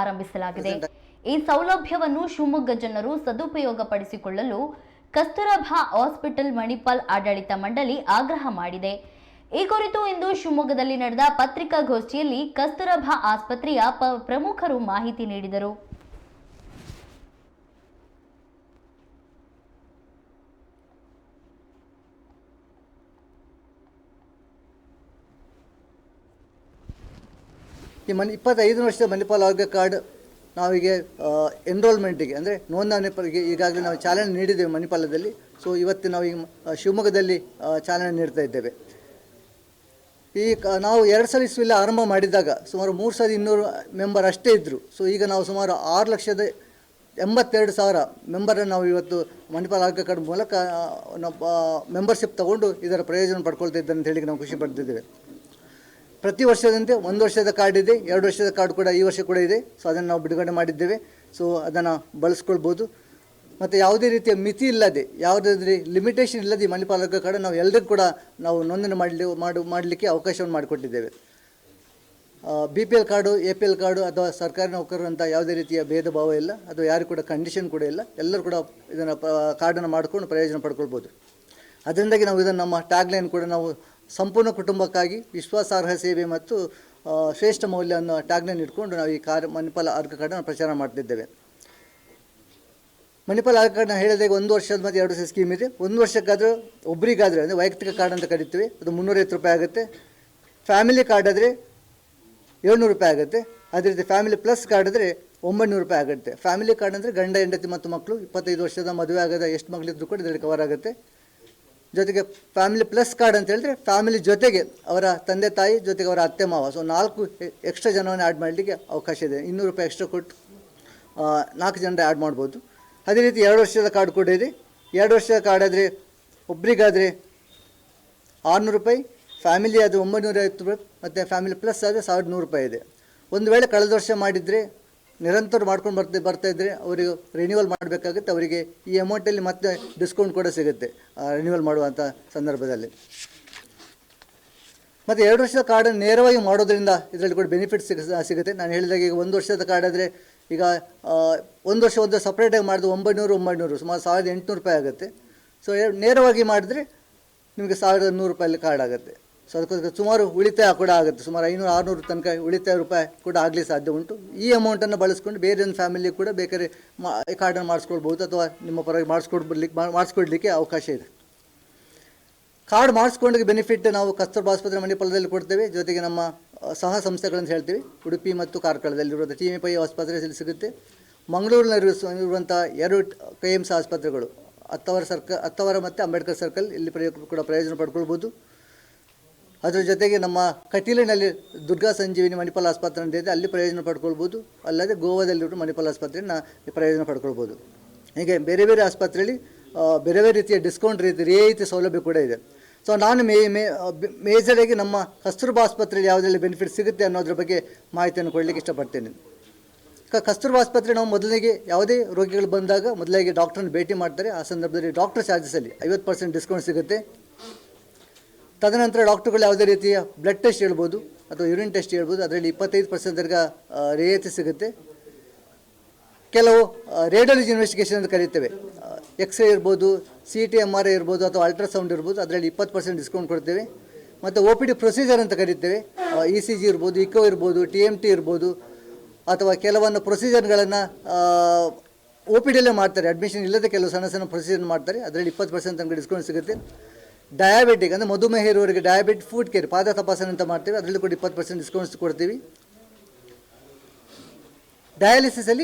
ಆರಂಭಿಸಲಾಗಿದೆ. ಈ ಸೌಲಭ್ಯವನ್ನು ಶಿವಮೊಗ್ಗ ಜನರು ಸದುಪಯೋಗಪಡಿಸಿಕೊಳ್ಳಲು ಕಸ್ತೂರಭಾ ಹಾಸ್ಪಿಟಲ್ ಮಣಿಪಾಲ್ ಆಡಳಿತ ಮಂಡಳಿ ಆಗ್ರಹ ಮಾಡಿದೆ. ಈ ಕುರಿತು ಇಂದು ಶಿವಮೊಗ್ಗದಲ್ಲಿ ನಡೆದ ಪತ್ರಿಕಾಗೋಷ್ಠಿಯಲ್ಲಿ ಕಸ್ತೂರಭಾ ಆಸ್ಪತ್ರೆಯ ಪ್ರಮುಖರು ಮಾಹಿತಿ ನೀಡಿದರು. ಈ ಮನಿ ಇಪ್ಪತ್ತೈದು ವರ್ಷದ ಮಣಿಪಾಲ್ ಆರೋಗ್ಯ ಕಾರ್ಡ್ ನಾವೀಗ ಎನ್ರೋಲ್ಮೆಂಟಿಗೆ ಅಂದರೆ ನೋಂದಣಿ ಪರಿಗೆ ಈಗಾಗಲೇ ನಾವು ಚಾಲನೆ ನೀಡಿದ್ದೇವೆ ಮಣಿಪಾಲದಲ್ಲಿ. ಸೊ ಇವತ್ತು ನಾವು ಈಗ ಶಿವಮೊಗ್ಗದಲ್ಲಿ ಚಾಲನೆ ನೀಡ್ತಾ ಇದ್ದೇವೆ. ಈ ನಾವು ಎರಡು ಸಾವಿರ ಇಸ್ವಿಲ್ಲ ಆರಂಭ ಮಾಡಿದಾಗ ಸುಮಾರು ಮೂರು ಸಾವಿರದ ಇನ್ನೂರು ಮೆಂಬರ್ ಅಷ್ಟೇ ಇದ್ದರು ಸೊ ಈಗ ನಾವು ಸುಮಾರು ಆರು ಲಕ್ಷದ ಎಂಬತ್ತೆರಡು ಸಾವಿರ ಮೆಂಬರನ್ನು ನಾವು ಇವತ್ತು ಮಣಿಪಾಲ್ ಆರೋಗ್ಯ ಕಾರ್ಡ್ ಮೂಲಕ ಮೆಂಬರ್ಶಿಪ್ ತಗೊಂಡು ಇದರ ಪ್ರಯೋಜನ ಪಡ್ಕೊಳ್ತಾ ಅಂತ ಹೇಳಿ ನಾವು ಖುಷಿ ಪಡ್ತಿದ್ದೇವೆ. ಪ್ರತಿ ವರ್ಷದಂತೆ ಒಂದು ವರ್ಷದ ಕಾರ್ಡ್ ಇದೆ, ಎರಡು ವರ್ಷದ ಕಾರ್ಡ್ ಕೂಡ ಈ ವರ್ಷ ಕೂಡ ಇದೆ. ಸೊ ಅದನ್ನು ನಾವು ಬಿಡುಗಡೆ ಮಾಡಿದ್ದೇವೆ. ಸೊ ಅದನ್ನು ಬಳಸ್ಕೊಳ್ಬೋದು. ಮತ್ತು ಯಾವುದೇ ರೀತಿಯ ಮಿತಿ ಇಲ್ಲದೆ, ಯಾವುದಾದ್ರೆ ಲಿಮಿಟೇಷನ್ ಇಲ್ಲದೆ ಮಣಿಪಾಲ ಕಾರ್ಡ್ ನಾವು ಎಲ್ಲರಿಗೂ ಕೂಡ ನಾವು ನೋಂದಣಿ ಮಾಡಲಿ, ಮಾಡು, ಮಾಡಲಿಕ್ಕೆ ಅವಕಾಶವನ್ನು ಮಾಡಿಕೊಟ್ಟಿದ್ದೇವೆ. B P L card A P L card ಅಥವಾ ಸರ್ಕಾರಿ ನೌಕರರು ಅಂತ ಯಾವುದೇ ರೀತಿಯ ಭೇದ ಭಾವ ಇಲ್ಲ, ಅಥವಾ ಯಾರು ಕೂಡ ಕಂಡೀಷನ್ ಕೂಡ ಇಲ್ಲ, ಎಲ್ಲರೂ ಕೂಡ ಇದನ್ನು ಕಾರ್ಡನ್ನು ಮಾಡಿಕೊಂಡು ಪ್ರಯೋಜನ ಪಡ್ಕೊಳ್ಬೋದು. ಅದರಿಂದಾಗಿ ನಾವು ಇದನ್ನು ನಮ್ಮ ಟ್ಯಾಗ್ಲೈನ್ ಕೂಡ ನಾವು ಸಂಪೂರ್ಣ ಕುಟುಂಬಕ್ಕಾಗಿ ವಿಶ್ವಾಸಾರ್ಹ ಸೇವೆ ಮತ್ತು ಶ್ರೇಷ್ಠ ಮೌಲ್ಯ ಅನ್ನೋ ಟ್ಯಾಗ್ಲೈನ್ ಇಟ್ಕೊಂಡು ನಾವು ಈ ಕಾರ್ಯ, ಮಣಿಪಾಲ ಕಾರ್ಡನ್ನು ಪ್ರಚಾರ ಮಾಡ್ತಿದ್ದೇವೆ. ಮಣಿಪಾಲ ಕಾರ್ಡ್ನ ಹೇಳಿದಾಗ ಒಂದು ವರ್ಷದ ಮತ್ತು ಎರಡು ವರ್ಷ ಸ್ಕೀಮ್ ಇದೆ. ಒಂದು ವರ್ಷಕ್ಕಾದರೂ ಒಬ್ಬರಿಗಾದರೆ ಅಂದರೆ ವೈಯಕ್ತಿಕ ಕಾರ್ಡ್ ಅಂತ ಕರಿತೀವಿ, ಅದು ಮುನ್ನೂರೈವತ್ತು ರೂಪಾಯಿ ಆಗುತ್ತೆ. ಫ್ಯಾಮಿಲಿ ಕಾರ್ಡ್ ಆದರೆ ಏಳ್ನೂರು ರೂಪಾಯಿ ಆಗುತ್ತೆ. ಅದೇ ರೀತಿ ಫ್ಯಾಮಿಲಿ ಪ್ಲಸ್ ಕಾರ್ಡ್ ಆದರೆ ಒಂಬೈನೂರು ರೂಪಾಯಿ ಆಗುತ್ತೆ. ಫ್ಯಾಮಿಲಿ ಕಾರ್ಡ್ ಅಂದರೆ ಗಂಡ, ಹೆಂಡತಿ ಮತ್ತು ಮಕ್ಕಳು, ಇಪ್ಪತ್ತೈದು ವರ್ಷದ ಮದುವೆ ಆಗದ, ಎಷ್ಟು ಮಗಳಿದ್ರು ಕೂಡ ಇದರಲ್ಲಿ ಕವರ್ ಆಗುತ್ತೆ. ಜೊತೆಗೆ ಫ್ಯಾಮಿಲಿ ಪ್ಲಸ್ ಕಾರ್ಡ್ ಅಂತ ಹೇಳಿದ್ರೆ ಫ್ಯಾಮಿಲಿ ಜೊತೆಗೆ ಅವರ ತಂದೆ ತಾಯಿ ಜೊತೆಗೆ ಅವರ ಅತ್ತೆ ಮಾವ. ಸೊ ನಾಲ್ಕು ಎಕ್ಸ್ಟ್ರಾ ಜನವನ್ನು ಆ್ಯಡ್ ಮಾಡಲಿಕ್ಕೆ ಅವಕಾಶ ಇದೆ. ಇನ್ನೂರು ರೂಪಾಯಿ ಎಕ್ಸ್ಟ್ರಾ ಕೊಟ್ಟು ನಾಲ್ಕು ಜನರ ಆ್ಯಡ್ ಮಾಡ್ಬೋದು. ಅದೇ ರೀತಿ ಎರಡು ವರ್ಷದ ಕಾರ್ಡ್ ಕೂಡ ಇದೆ. ಎರಡು ವರ್ಷದ ಕಾರ್ಡ್ ಆದರೆ ಒಬ್ರಿಗಾದರೆ ಆರುನೂರು ರೂಪಾಯಿ ಫ್ಯಾಮಿಲಿ ಆದರೆ ಒಂಬೈನೂರ ಐವತ್ತು ರೂಪಾಯಿ, ಮತ್ತು ಫ್ಯಾಮಿಲಿ ಪ್ಲಸ್ ಆದರೆ ಸಾವಿರದ ನೂರು ರೂಪಾಯಿ ಇದೆ. ಒಂದು ವೇಳೆ ಕಳೆದ ವರ್ಷ ಮಾಡಿದರೆ ನಿರಂತರ ಮಾಡ್ಕೊಂಡು ಬರ್ತಾ ಬರ್ತಾ ಇದ್ದರೆ ಅವರಿಗೆ ರಿನ್ಯೂವಲ್ ಮಾಡಬೇಕಾಗುತ್ತೆ. ಅವರಿಗೆ ಈ ಅಮೌಂಟಲ್ಲಿ ಮತ್ತೆ ಡಿಸ್ಕೌಂಟ್ ಕೂಡ ಸಿಗುತ್ತೆ ರಿನ್ಯೂವಲ್ ಮಾಡುವಂಥ ಸಂದರ್ಭದಲ್ಲಿ. ಮತ್ತು ಎರಡು ವರ್ಷದ ಕಾರ್ಡನ್ನು ನೇರವಾಗಿ ಮಾಡೋದ್ರಿಂದ ಇದರಲ್ಲಿ ಕೂಡ ಬೆನಿಫಿಟ್ ಸಿಗ, ಸಿಗುತ್ತೆ. ನಾನು ಹೇಳಿದಾಗ ಈಗ ಒಂದು ವರ್ಷದ ಕಾರ್ಡ್ ಆದರೆ ಈಗ ಒಂದು ವರ್ಷ ಒಂದು ಸಪ್ರೇಟಾಗಿ ಮಾಡಿದ್ರೆ ಒಂಬೈನೂರು ಒಂಬೈನೂರು, ಸುಮಾರು ಸಾವಿರದ ಎಂಟುನೂರು ರೂಪಾಯಿ ಆಗುತ್ತೆ. ಸೊ ನೇರವಾಗಿ ಮಾಡಿದ್ರೆ ನಿಮಗೆ ಸಾವಿರದ ನೂರು ರೂಪಾಯಲ್ಲಿ ಕಾರ್ಡ್ ಆಗುತ್ತೆ. ಸೊ ಅದಕ್ಕೋಸ್ಕರ ಸುಮಾರು ಉಳಿತಾಯ ಕೂಡ ಆಗುತ್ತೆ. ಸುಮಾರು ಐನೂರು, ಆರುನೂರು ತನಕ ಉಳಿತಾಯ ರೂಪಾಯಿ ಕೂಡ ಆಗಲಿ ಸಾಧ್ಯ ಉಂಟು. ಈ ಅಮೌಂಟನ್ನು ಬಳಸ್ಕೊಂಡು ಬೇರೆ ಒಂದು ಫ್ಯಾಮಿಲಿ ಕೂಡ ಬೇಕಾದ್ರೆ ಮಾ ಕಾರ್ಡನ್ನು ಮಾಡಿಸ್ಕೊಳ್ಬೋದು ಅಥವಾ ನಿಮ್ಮ ಪರವಾಗಿ ಮಾಡಿಸ್ಕೊಡ್ಬರ್ಲಿಕ್ಕೆ ಮಾಡಿಸ್ಕೊಡ್ಲಿಕ್ಕೆ ಅವಕಾಶ ಇದೆ. ಕಾರ್ಡ್ ಮಾಡಿಸ್ಕೊಂಡಾಗ ಬೆನಿಫಿಟ್ ನಾವು ಕಸ್ತೂರ್ಬಾ ಆಸ್ಪತ್ರೆ ಮಣಿಪಾಲದಲ್ಲಿ ಕೊಡ್ತೇವೆ. ಜೊತೆಗೆ ನಮ್ಮ ಸಹ ಸಂಸ್ಥೆಗಳನ್ನು ಹೇಳ್ತೀವಿ. ಉಡುಪಿ ಮತ್ತು ಕಾರ್ಕಳದಲ್ಲಿರುವಂಥ ಟಿ ಎಂ ಪೈ ಆಸ್ಪತ್ರೆಯಲ್ಲಿ ಸಿಗುತ್ತೆ. ಮಂಗಳೂರಿನಲ್ಲಿರುವಂಥ ಎರಡು ಕೆ ಎಮ್ಸ್ ಆಸ್ಪತ್ರೆಗಳು, ಅತ್ತವರ ಸರ್ಕ, ಅತ್ತವರ ಮತ್ತು ಅಂಬೇಡ್ಕರ್ ಸರ್ಕಲ್, ಇಲ್ಲಿ ಪ್ರಯೋಗ ಕೂಡ ಪ್ರಯೋಜನ ಪಡ್ಕೊಳ್ಬೋದು ಅದರ ಜೊತೆಗೆ ನಮ್ಮ ಕಟೀಲಿನಲ್ಲಿ ದುರ್ಗಾ ಸಂಜೀವಿನಿ ಮಣಿಪಾಲ್ ಆಸ್ಪತ್ರೆ ಅಂತ ಇದೆ. ಅಲ್ಲಿ ಪ್ರಯೋಜನ ಪಡ್ಕೊಳ್ಬೋದು. ಅಲ್ಲದೆ ಗೋವಾದಲ್ಲಿರೋ ಮಣಿಪಾಲ್ ಆಸ್ಪತ್ರೆಯನ್ನು ಪ್ರಯೋಜನ ಪಡ್ಕೊಳ್ಬೋದು. ಹೀಗೆ ಬೇರೆ ಬೇರೆ ಆಸ್ಪತ್ರೆಯಲ್ಲಿ ಬೇರೆ ಬೇರೆ ರೀತಿಯ ಡಿಸ್ಕೌಂಟ್ ರೀತಿ ರಿಯಾಯಿತಿ ಸೌಲಭ್ಯ ಕೂಡ ಇದೆ. ಸೊ ನಾನು ಮೇ ಮೇ ಮೇಜರಾಗಿ ನಮ್ಮ ಕಸ್ತೂರ್ಬಾ ಆಸ್ಪತ್ರೆಯಲ್ಲಿ ಯಾವುದೆಲ್ಲ ಬೆನಿಫಿಟ್ ಸಿಗುತ್ತೆ ಅನ್ನೋದ್ರ ಬಗ್ಗೆ ಮಾಹಿತಿಯನ್ನು ಕೊಡಲಿಕ್ಕೆ ಇಷ್ಟಪಡ್ತೇನೆ. ಕಸ್ತೂರ್ಬಾ ಆಸ್ಪತ್ರೆ ನಾವು ಮೊದಲಿಗೆ ಯಾವುದೇ ರೋಗಿಗಳು ಬಂದಾಗ ಮೊದಲಿಗೆ ಡಾಕ್ಟ್ರನ್ನ ಭೇಟಿ ಮಾಡ್ತಾರೆ. ಆ ಸಂದರ್ಭದಲ್ಲಿ ಡಾಕ್ಟರ್ ಚಾರ್ಜಸಲ್ಲಿ ಐವತ್ತು ಪರ್ಸೆಂಟ್ ಡಿಸ್ಕೌಂಟ್ ಸಿಗುತ್ತೆ. ತದನಂತರ ಡಾಕ್ಟರ್ಗಳು ಯಾವುದೇ ರೀತಿಯ ಬ್ಲಡ್ ಟೆಸ್ಟ್ ಹೇಳ್ಬೋದು ಅಥವಾ ಯೂರಿನ್ ಟೆಸ್ಟ್ ಹೇಳ್ಬೋದು. ಅದರಲ್ಲಿ ಇಪ್ಪತ್ತೈದು ಪರ್ಸೆಂಟ್ ತನಕ ರಿಯಾಯಿತಿ ಸಿಗುತ್ತೆ. ಕೆಲವು ರೇಡಿಯಾಲಜಿ ಇನ್ವೆಸ್ಟಿಗೇಷನ್ ಅಂತ ಕರೀತೇವೆ. ಎಕ್ಸ್ರೇ ಇರ್ಬೋದು C T M R I ಇರ್ಬೋದು ಅಥವಾ ಅಲ್ಟ್ರಾಸೌಂಡ್ ಇರ್ಬೋದು. ಅದರಲ್ಲಿ ಇಪ್ಪತ್ತು ಪರ್ಸೆಂಟ್ ಡಿಸ್ಕೌಂಟ್ ಕೊಡ್ತೇವೆ. ಮತ್ತು ಒ ಪಿ ಡಿ ಪ್ರೊಸೀಜರ್ ಅಂತ ಕರೀತೇವೆ. ಇ ಸಿ ಜಿ ಇರ್ಬೋದು ಇಕೋ ಇರ್ಬೋದು ಟಿ ಎಂ ಟಿ ಇರ್ಬೋದು. ಅಥವಾ ಕೆಲವೊಂದು ಪ್ರೊಸೀಜರ್ಗಳನ್ನು ಒ ಪಿ ಡಿಯಲ್ಲೇ ಮಾಡ್ತಾರೆ. ಅಡ್ಮಿಷನ್ ಇಲ್ಲದೆ ಕೆಲವು ಸಣ್ಣ ಸಣ್ಣ ಪ್ರೊಸೀಜರ್ ಮಾಡ್ತಾರೆ. ಅದರಲ್ಲಿ ಇಪ್ಪತ್ತು ಪರ್ಸೆಂಟ್ ತನಕ ಡಿಸ್ಕೌಂಟ್ ಸಿಗುತ್ತೆ. ಡಯಾಬಿಟಿಕ್ ಅಂದರೆ ಮಧುಮೇಹ ಇರುವವರಿಗೆ ಡಯಾಬಿಟ್ ಫುಡ್ ಕೇರ್ ಪಾದ ತಪಾಸಣೆ ಅಂತ ಮಾಡ್ತೀವಿ. ಅದರಲ್ಲಿ ಕೂಡ ಇಪ್ಪತ್ತು ಪರ್ಸೆಂಟ್ ಡಿಸ್ಕೌಂಟ್ಸ್ ಕೊಡ್ತೀವಿ. ಡಯಾಲಿಸಿಸಲ್ಲಿ